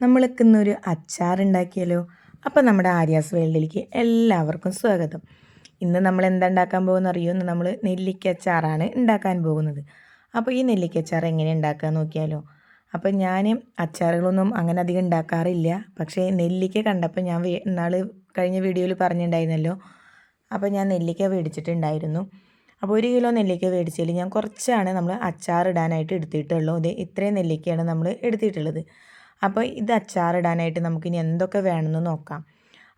നമ്മൾക്ക് ഇന്നൊരു അച്ചാർ ഉണ്ടാക്കിയാലോ അപ്പോൾ നമ്മുടെ ആര്യാസ് വേൾഡിലേക്ക് എല്ലാവർക്കും സ്വാഗതം. ഇന്ന് നമ്മൾ എന്താ ഉണ്ടാക്കാൻ പോകുന്ന അറിയുമെന്ന് നമ്മൾ നെല്ലിക്ക അച്ചാറാണ് ഉണ്ടാക്കാൻ പോകുന്നത്. അപ്പോൾ ഈ നെല്ലിക്ക അച്ചാർ എങ്ങനെ ഉണ്ടാക്കാൻ നോക്കിയാലോ? അപ്പോൾ ഞാൻ അച്ചാറുകളൊന്നും അങ്ങനെ അധികം ഉണ്ടാക്കാറില്ല. പക്ഷേ നെല്ലിക്ക കണ്ടപ്പോൾ ഞാൻ ഇന്നാൾ കഴിഞ്ഞ വീഡിയോയിൽ പറഞ്ഞിട്ടുണ്ടായിരുന്നല്ലോ അപ്പോൾ ഞാൻ നെല്ലിക്ക മേടിച്ചിട്ടുണ്ടായിരുന്നു അപ്പോൾ ഒരു കിലോ നെല്ലിക്ക മേടിച്ചതിൽ ഞാൻ കുറച്ചാണ് നമ്മൾ അച്ചാർ ഇടാനായിട്ട് എടുത്തിട്ടുള്ളൂ. അതെ ഇത്രയും നെല്ലിക്കയാണ് നമ്മൾ എടുത്തിട്ടുള്ളത്. അപ്പോൾ ഇത് അച്ചാറിടാനായിട്ട് നമുക്കിനി എന്തൊക്കെ വേണമെന്ന് നോക്കാം.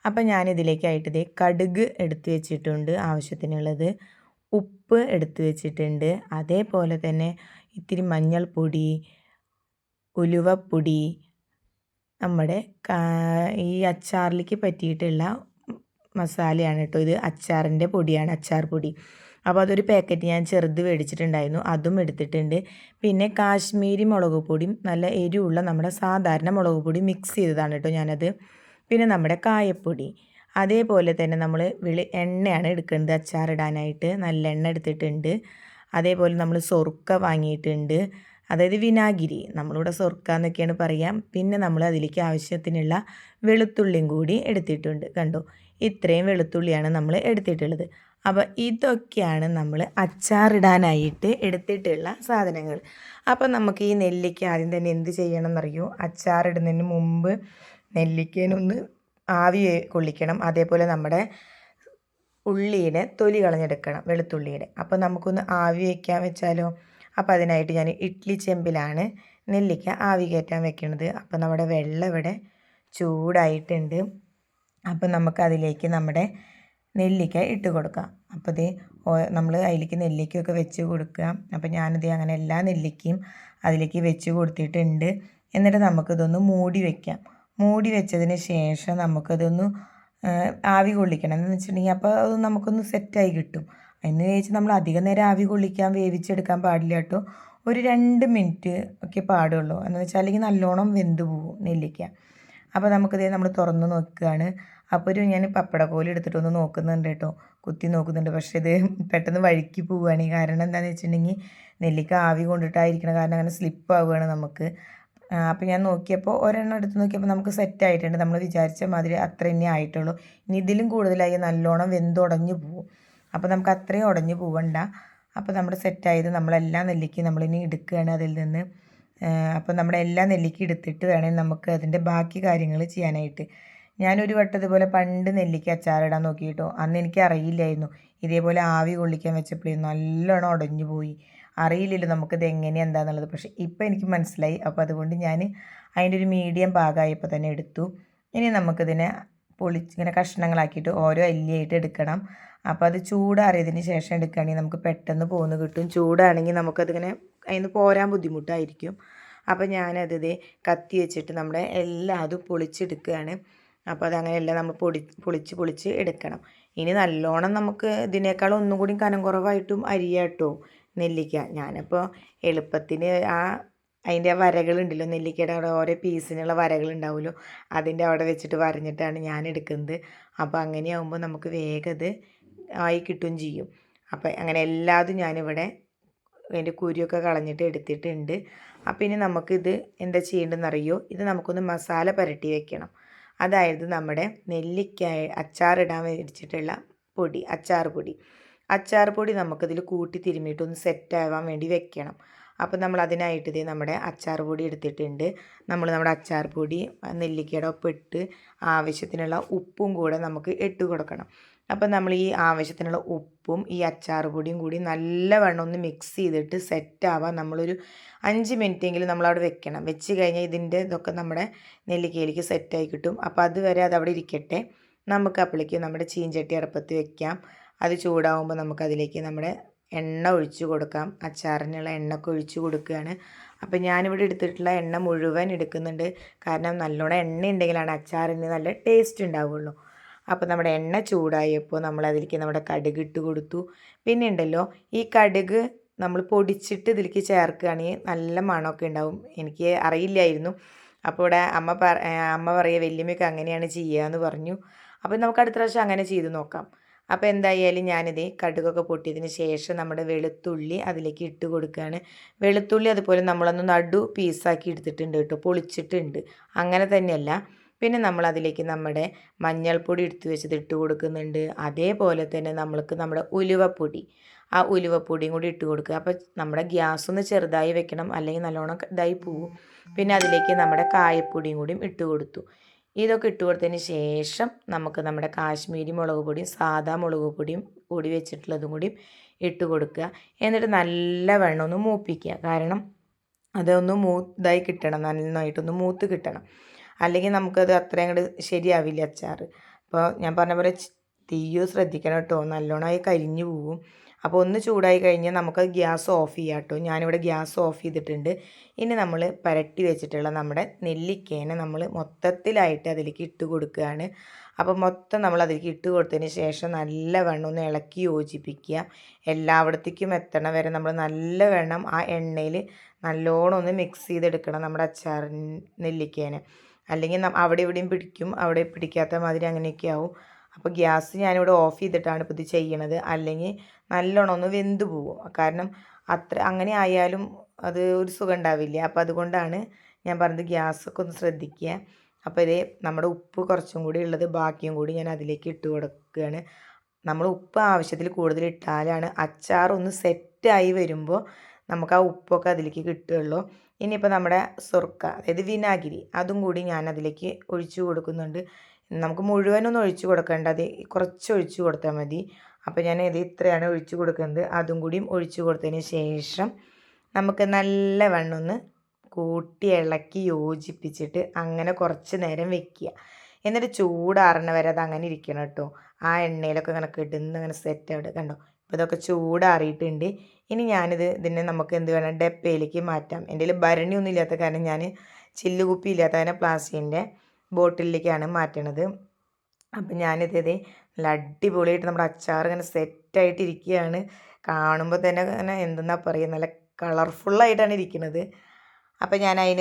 അപ്പോൾ ഞാനിതിലേക്കായിട്ട് ഇതേ കടുക് എടുത്തു വെച്ചിട്ടുണ്ട് ആവശ്യത്തിനുള്ളത്. ഉപ്പ് എടുത്തു വെച്ചിട്ടുണ്ട്. അതേപോലെ തന്നെ ഇത്തിരി മഞ്ഞൾപ്പൊടി ഉലുവപ്പൊടി നമ്മുടെ ഈ അച്ചാറിലേക്ക് പറ്റിയിട്ടുള്ള മസാലയാണ് കേട്ടോ ഇത്. അച്ചാറിന്റെ പൊടിയാണ് അച്ചാർ പൊടി. അപ്പോൾ അതൊരു പാക്കറ്റ് ഞാൻ ചെറുത് മേടിച്ചിട്ടുണ്ടായിരുന്നു. അതും എടുത്തിട്ടുണ്ട്. പിന്നെ കാശ്മീരി മുളക് പൊടിയും നല്ല എരിവുള്ള നമ്മുടെ സാധാരണ മുളക് പൊടി മിക്സ് ചെയ്തതാണ് കേട്ടോ ഞാനത്. പിന്നെ നമ്മുടെ കായപ്പൊടി. അതേപോലെ തന്നെ നമ്മൾ വിളി എണ്ണയാണ് എടുക്കേണ്ടത് അച്ചാറിടാനായിട്ട്. നല്ല എണ്ണ എടുത്തിട്ടുണ്ട്. അതേപോലെ നമ്മൾ സൊറുക്ക വാങ്ങിയിട്ടുണ്ട്. അതായത് വിനാഗിരി. നമ്മളിവിടെ സൊർക്ക എന്നൊക്കെയാണ് പറയാം. പിന്നെ നമ്മൾ അതിലേക്ക് ആവശ്യത്തിനുള്ള വെളുത്തുള്ളിയും കൂടി എടുത്തിട്ടുണ്ട്. കണ്ടോ? ഇത്രയും വെളുത്തുള്ളിയാണ് നമ്മൾ എടുത്തിട്ടുള്ളത്. അപ്പോൾ ഇതൊക്കെയാണ് നമ്മൾ അച്ചാറിടാനായിട്ട് എടുത്തിട്ടുള്ള സാധനങ്ങൾ. അപ്പോൾ നമുക്ക് ഈ നെല്ലിക്ക ആദ്യം തന്നെ എന്ത് ചെയ്യണം എന്നറിയോ? അച്ചാറിടുന്നതിന് മുമ്പ് നെല്ലിക്കേനൊന്ന് ആവി കൊള്ളിക്കണം. അതേപോലെ നമ്മുടെ ഉള്ളിയുടെ തൊലി കളഞ്ഞെടുക്കണം വെളുത്തുള്ളിയുടെ. അപ്പോൾ നമുക്കൊന്ന് ആവി വയ്ക്കാൻ വെച്ചാലോ? അപ്പോൾ അതിനായിട്ട് ഞാൻ ഇഡ്ഡലി ചെമ്പിലാണ് നെല്ലിക്ക ആവി കയറ്റാൻ വെക്കുന്നത് അപ്പോൾ നമ്മുടെ വെള്ളം ഇവിടെ ചൂടായിട്ടുണ്ട്. അപ്പോൾ നമുക്ക് അതിലേക്ക് നമ്മുടെ നെല്ലിക്ക ഇട്ട് കൊടുക്കാം. അപ്പോൾ ഇത് നമ്മൾ അതിലേക്ക് നെല്ലിക്കയൊക്കെ വെച്ച് കൊടുക്കുക. അപ്പോൾ ഞാനിത് അങ്ങനെ എല്ലാ നെല്ലിക്കയും അതിലേക്ക് വെച്ച് കൊടുത്തിട്ടുണ്ട്. എന്നിട്ട് നമുക്കിതൊന്ന് മൂടി വയ്ക്കാം മൂടി വെച്ചതിന് ശേഷം നമുക്കതൊന്ന് ആവി കൊള്ളിക്കണം. എന്ന് വെച്ചിട്ടുണ്ടെങ്കിൽ അപ്പോൾ അത് നമുക്കൊന്ന് സെറ്റായി കിട്ടും. എന്ന് ചോദിച്ചാൽ നമ്മൾ അധികം നേരം ആവി കൊള്ളിക്കാൻ വേവിച്ചെടുക്കാൻ പാടില്ല കേട്ടോ. ഒരു രണ്ട് മിനിറ്റ് ഒക്കെ പാടുള്ളൂ. എന്ന് വെച്ചാൽ അല്ലെങ്കിൽ നല്ലോണം വെന്ത് പോകും നെല്ലിക്ക. അപ്പോൾ നമുക്കിത് നമ്മൾ തുറന്ന് നോക്കുകയാണ് അപ്പോൾ ഒരു ഞാൻ പപ്പടക്കോൽ എടുത്തിട്ടൊന്ന് നോക്കുന്നുണ്ട് കേട്ടോ. കുത്തി നോക്കുന്നുണ്ട്. പക്ഷേ ഇത് പെട്ടെന്ന് വഴുക്കി പോവുകയാണ് കാരണം എന്താണെന്ന് വെച്ചിട്ടുണ്ടെങ്കിൽ നെല്ലിക്ക ആവി കൊണ്ടിട്ടായിരിക്കണം. കാരണം അങ്ങനെ സ്ലിപ്പ് ആവുകയാണ് നമുക്ക്. അപ്പോൾ ഞാൻ നോക്കിയപ്പോൾ ഒരെണ്ണം എടുത്ത് നോക്കിയപ്പോൾ നമുക്ക് സെറ്റ് ആയിട്ടുണ്ട്. നമ്മൾ വിചാരിച്ച മാതിരി അത്ര തന്നെ ആയിട്ടുള്ളൂ. ഇനി ഇതിലും കൂടുതലായി നല്ലോണം വെന്തുടഞ്ഞു പോവും. അപ്പോൾ നമുക്ക് അത്രയും ഉടഞ്ഞു പോവണ്ട. അപ്പോൾ നമ്മുടെ സെറ്റായത് നമ്മളെല്ലാം നെല്ലിക്ക് നമ്മളിനി എടുക്കുകയാണ് അതിൽ നിന്ന്. അപ്പോൾ നമ്മുടെ എല്ലാ നെല്ലിക്ക എടുത്തിട്ട് വേണേൽ നമുക്ക് അതിന്റെ ബാക്കി കാര്യങ്ങൾ ചെയ്യാനായിട്ട്. ഞാനൊരു വട്ടം ഇതുപോലെ പണ്ട് നെല്ലിക്ക അച്ചാറിടാൻ നോക്കിയിട്ടോ അന്ന് എനിക്ക് അറിയില്ലായിരുന്നു. ഇതേപോലെ ആവി കൊള്ളിക്കാൻ വെച്ചപ്പോഴേ നല്ലോണം ഉടഞ്ഞു പോയി. അറിയില്ലല്ലോ നമുക്കിത് എങ്ങനെയാണ് എന്താണെന്നുള്ളത് പക്ഷേ ഇപ്പോൾ എനിക്ക് മനസ്സിലായി. അപ്പോൾ അതുകൊണ്ട് ഞാൻ അതിന്റെ ഒരു മീഡിയം ഭാഗമായപ്പോൾ തന്നെ എടുത്തു. ഇനി നമുക്കിതിനെ പൊളിച്ച് ഇങ്ങനെ കഷ്ണങ്ങളാക്കിയിട്ട് ഓരോ അല്ലിയായിട്ട് എടുക്കണം. അപ്പോൾ അത് ചൂടാറിയതിന് ശേഷം എടുക്കുകയാണെങ്കിൽ നമുക്ക് പെട്ടെന്ന് പോന്ന് കിട്ടും. ചൂടാണെങ്കിൽ നമുക്കതിങ്ങനെ അതിന് പോരാൻ ബുദ്ധിമുട്ടായിരിക്കും. അപ്പോൾ ഞാനത് കത്തി വെച്ചിട്ട് നമ്മുടെ എല്ലാം അതും പൊളിച്ചെടുക്കുകയാണ്. അപ്പോൾ അതങ്ങനെയല്ല നമ്മൾ പൊടി പൊളിച്ച് പൊളിച്ച് എടുക്കണം. ഇനി നല്ലോണം നമുക്ക് ഇതിനേക്കാൾ ഒന്നും കൂടി കനം കുറവായിട്ടും അരിയാട്ടോ നെല്ലിക്ക. ഞാനിപ്പോൾ എളുപ്പത്തിന് ആ അതിന്റെ വരകളുണ്ടല്ലോ നെല്ലിക്കയുടെ അവിടെ ഓരോ പീസിനുള്ള വരകളുണ്ടാവുമല്ലോ അതിന്റെ അവിടെ വെച്ചിട്ട് വരഞ്ഞിട്ടാണ് ഞാൻ എടുക്കുന്നത്. അപ്പോൾ അങ്ങനെയാകുമ്പോൾ നമുക്ക് വേഗം ആയി കിട്ടുകയും ചെയ്യും. അപ്പോൾ അങ്ങനെ എല്ലാതും ഞാനിവിടെ അതിന്റെ കുരിയൊക്കെ കളഞ്ഞിട്ട് എടുത്തിട്ടുണ്ട്. അപ്പം ഇനി നമുക്കിത് എന്താ ചെയ്യേണ്ടതെന്നറിയോ? ഇത് നമുക്കൊന്ന് മസാല പുരട്ടി വെക്കണം. അതായത് നമ്മുടെ നെല്ലിക്ക അച്ചാറിടാൻ മേടിച്ചിട്ടുള്ള പൊടി അച്ചാർ പൊടി. അച്ചാർ പൊടി നമുക്കിതിൽ കൂട്ടി തിരുമ്മിയിട്ട് ഒന്ന് സെറ്റാവാൻ വേണ്ടി വെക്കണം. അപ്പോൾ നമ്മൾ അതിനായിട്ട് ഇത് നമ്മുടെ അച്ചാർ പൊടി എടുത്തിട്ടുണ്ട്. നമ്മൾ നമ്മുടെ അച്ചാർ പൊടി നെല്ലിക്കയുടെ ഒപ്പം ഇട്ട് ആവശ്യത്തിനുള്ള ഉപ്പും കൂടെ നമുക്ക് ഇട്ട് കൊടുക്കണം. അപ്പം നമ്മൾ ഈ ആവശ്യത്തിനുള്ള ഉപ്പും ഈ അച്ചാർ പൊടിയും കൂടി നല്ലവണ്ണം ഒന്ന് മിക്സ് ചെയ്തിട്ട് സെറ്റാവാൻ നമ്മളൊരു അഞ്ച് മിനിറ്റ് മിനിറ്റെങ്കിലും നമ്മളവിടെ വെക്കണം. വെച്ച് കഴിഞ്ഞാൽ ഇതിന്റെ ഇതൊക്കെ നമ്മുടെ നെല്ലിക്കയിലേക്ക് സെറ്റായി കിട്ടും. അപ്പോൾ അതുവരെ അതവിടെ ഇരിക്കട്ടെ. നമുക്ക് അപ്പോഴേക്കും നമ്മുടെ ചീഞ്ചട്ടി അടുപ്പത്ത് വെക്കാം. അത് ചൂടാവുമ്പോൾ നമുക്കതിലേക്ക് നമ്മുടെ എണ്ണ ഒഴിച്ചു കൊടുക്കാം. അച്ചാറിനുള്ള എണ്ണയൊക്കെ ഒഴിച്ച് കൊടുക്കുകയാണ്. അപ്പോൾ ഞാനിവിടെ എടുത്തിട്ടുള്ള എണ്ണ മുഴുവൻ എടുക്കുന്നുണ്ട്. കാരണം നല്ലോണം എണ്ണ ഉണ്ടെങ്കിലാണ് അച്ചാറിന് നല്ല ടേസ്റ്റ് ഉണ്ടാവുള്ളൂ. അപ്പോൾ നമ്മുടെ എണ്ണ ചൂടായപ്പോൾ നമ്മൾ അതിലേക്ക് നമ്മുടെ കടുക് ഇട്ട് കൊടുത്തു. പിന്നെ ഉണ്ടല്ലോ ഈ കടുക് നമ്മൾ പൊടിച്ചിട്ട് ഇതിലേക്ക് ചേർക്കുകയാണെങ്കിൽ നല്ല മണമൊക്കെ ഉണ്ടാവും. എനിക്ക് അറിയില്ലായിരുന്നു. അപ്പോൾ ഇവിടെ അമ്മ പറ അമ്മ പറയുക വല്യമ്മയൊക്കെ അങ്ങനെയാണ് ചെയ്യുക എന്ന് പറഞ്ഞു. അപ്പോൾ നമുക്ക് അടുത്ത പ്രാവശ്യം അങ്ങനെ ചെയ്ത് നോക്കാം. അപ്പോൾ എന്തായാലും ഞാനിത് കടുകൊക്കെ പൊട്ടിയതിന് ശേഷം നമ്മുടെ വെളുത്തുള്ളി അതിലേക്ക് ഇട്ട് കൊടുക്കുകയാണ് വെളുത്തുള്ളി അതുപോലെ നമ്മളൊന്ന് നടു പീസാക്കി എടുത്തിട്ടുണ്ട് കേട്ടോ പൊളിച്ചിട്ടുണ്ട്. അങ്ങനെ തന്നെയല്ല. പിന്നെ നമ്മൾ അതിലേക്ക് നമ്മുടെ മഞ്ഞൾപ്പൊടി എടുത്ത് വെച്ചത് ഇട്ട് കൊടുക്കുന്നുണ്ട്. അതേപോലെ തന്നെ നമ്മൾക്ക് നമ്മുടെ ഉലുവപ്പൊടി. ആ ഉലുവപ്പൊടിയും കൂടി ഇട്ട് കൊടുക്കുക. അപ്പോൾ നമ്മുടെ ഗ്യാസ് ഒന്ന് ചെറുതായി വെക്കണം. അല്ലെങ്കിൽ നല്ലോണം ഇതായി പോവും. പിന്നെ അതിലേക്ക് നമ്മുടെ കായപ്പൊടിയും കൂടിയും ഇട്ട് കൊടുത്തു. ഇതൊക്കെ ഇട്ട് കൊടുത്തതിന് ശേഷം നമുക്ക് നമ്മുടെ കാശ്മീരി മുളക് പൊടിയും സാധാ മുളക് പൊടിയും കൂടി വെച്ചിട്ടുള്ളതും കൂടി ഇട്ട് കൊടുക്കുക. എന്നിട്ട് നല്ല വെള്ളം ഒന്ന് മൂപ്പിക്കുക. കാരണം അതൊന്ന് മൂത്തായി കിട്ടണം. നന്നായിട്ടൊന്ന് മൂത്ത് കിട്ടണം. അല്ലെങ്കിൽ നമുക്കത് അത്രയും അങ്ങോട്ട് ശരിയാവില്ല അച്ചാർ അപ്പോൾ ഞാൻ പറഞ്ഞ പോലെ തീയോ ശ്രദ്ധിക്കണം കേട്ടോ. നല്ലോണമായി കരിഞ്ഞു പോവും. അപ്പോൾ ഒന്ന് ചൂടായി കഴിഞ്ഞാൽ നമുക്ക് ഗ്യാസ് ഓഫ് ചെയ്യാം കേട്ടോ ഞാനിവിടെ ഗ്യാസ് ഓഫ് ചെയ്തിട്ടുണ്ട്. ഇനി നമ്മൾ പരട്ടി വെച്ചിട്ടുള്ള നമ്മുടെ നെല്ലിക്കേനെ നമ്മൾ മൊത്തത്തിലായിട്ട് അതിലേക്ക് ഇട്ട് കൊടുക്കുകയാണ്. അപ്പോൾ മൊത്തം നമ്മൾ അതിലേക്ക് ഇട്ട് കൊടുത്തതിന് ശേഷം നല്ല വെണ്ണം ഒന്ന് ഇളക്കി യോജിപ്പിക്കുക. എല്ലാവിടത്തേക്കും എത്തണ വരെ നമ്മൾ നല്ല വെണ്ണം ആ എണ്ണയിൽ നല്ലോണം ഒന്ന് മിക്സ് ചെയ്തെടുക്കണം നമ്മുടെ അച്ചാർ നെല്ലിക്കേനെ. അല്ലെങ്കിൽ അവിടെ ഇവിടെയും പിടിക്കും അവിടെ പിടിക്കാത്ത മാതിരി അങ്ങനെയൊക്കെ ആവും. അപ്പോൾ ഗ്യാസ് ഞാനിവിടെ ഓഫ് ചെയ്തിട്ടാണ് ഇപ്പോൾ ഇത് ചെയ്യണത്. അല്ലെങ്കിൽ നല്ലോണം ഒന്ന് വെന്ത് പോകും കാരണം അത്ര അങ്ങനെ ആയാലും അത് ഒരു സുഖം ഉണ്ടാവില്ല. അപ്പോൾ അതുകൊണ്ടാണ് ഞാൻ പറഞ്ഞത് ഗ്യാസൊക്കെ ഒന്ന് ശ്രദ്ധിക്കുക. അപ്പോൾ ഇതേ നമ്മുടെ ഉപ്പ് കുറച്ചും കൂടി ഉള്ളത് ബാക്കിയും കൂടി ഞാൻ അതിലേക്ക് ഇട്ട് കൊടുക്കുകയാണ്. നമ്മൾ ഉപ്പ് ആവശ്യത്തിൽ കൂടുതൽ ഇട്ടാലാണ് അച്ചാർ ഒന്ന് സെറ്റായി വരുമ്പോൾ നമുക്ക് ആ ഉപ്പൊക്കെ അതിലേക്ക് കിട്ടുകയുള്ളൂ. ഇനിയിപ്പോൾ നമ്മുടെ സുർക്ക അതായത് വിനാഗിരി അതും കൂടി ഞാൻ അതിലേക്ക് ഒഴിച്ചു കൊടുക്കുന്നുണ്ട്. നമുക്ക് മുഴുവനൊന്നും ഒഴിച്ചു കൊടുക്കേണ്ട അത് കുറച്ച് ഒഴിച്ചു കൊടുത്താൽ മതി. അപ്പോൾ ഞാൻ ഇത് ഇത്രയാണ് ഒഴിച്ചു കൊടുക്കുന്നത്. അതും കൂടിയും ഒഴിച്ചു കൊടുത്തതിന് ശേഷം നമുക്ക് നല്ല ഒന്ന് കൂട്ടി ഇളക്കി യോജിപ്പിച്ചിട്ട് അങ്ങനെ കുറച്ച് നേരം വെക്കുക. എന്നിട്ട് ചൂടാറണ വരെ അത് അങ്ങനെ ഇരിക്കണം കേട്ടോ. ആ എണ്ണയിലൊക്കെ ഇങ്ങനെ കിടന്ന് അങ്ങനെ സെറ്റ് ആവിടെ കണ്ടോ? അപ്പോൾ ഇതൊക്കെ ചൂടാറിയിട്ടുണ്ട്. ഇനി ഞാനിത് ഇതിനെ നമുക്ക് എന്ത് വേണം? ഡപ്പയിലേക്ക് മാറ്റാം. എന്റെ ഭരണിയൊന്നും ഇല്ലാത്ത കാരണം ഞാൻ ചില്ലുകുപ്പി ഇല്ലാത്ത കാരണം പ്ലാസ്റ്റിക്കിന്റെ ബോട്ടിലേക്കാണ് മാറ്റണത്. അപ്പം ഞാനിത് ഇത് നല്ല അടിപൊളിയായിട്ട് നമ്മുടെ അച്ചാർ ഇങ്ങനെ സെറ്റായിട്ട് ഇരിക്കുകയാണ് കാണുമ്പോൾ തന്നെ ഇങ്ങനെ എന്തെന്നാ പറയുക നല്ല കളർഫുള്ളായിട്ടാണ് ഇരിക്കുന്നത് അപ്പം ഞാൻ അതിന്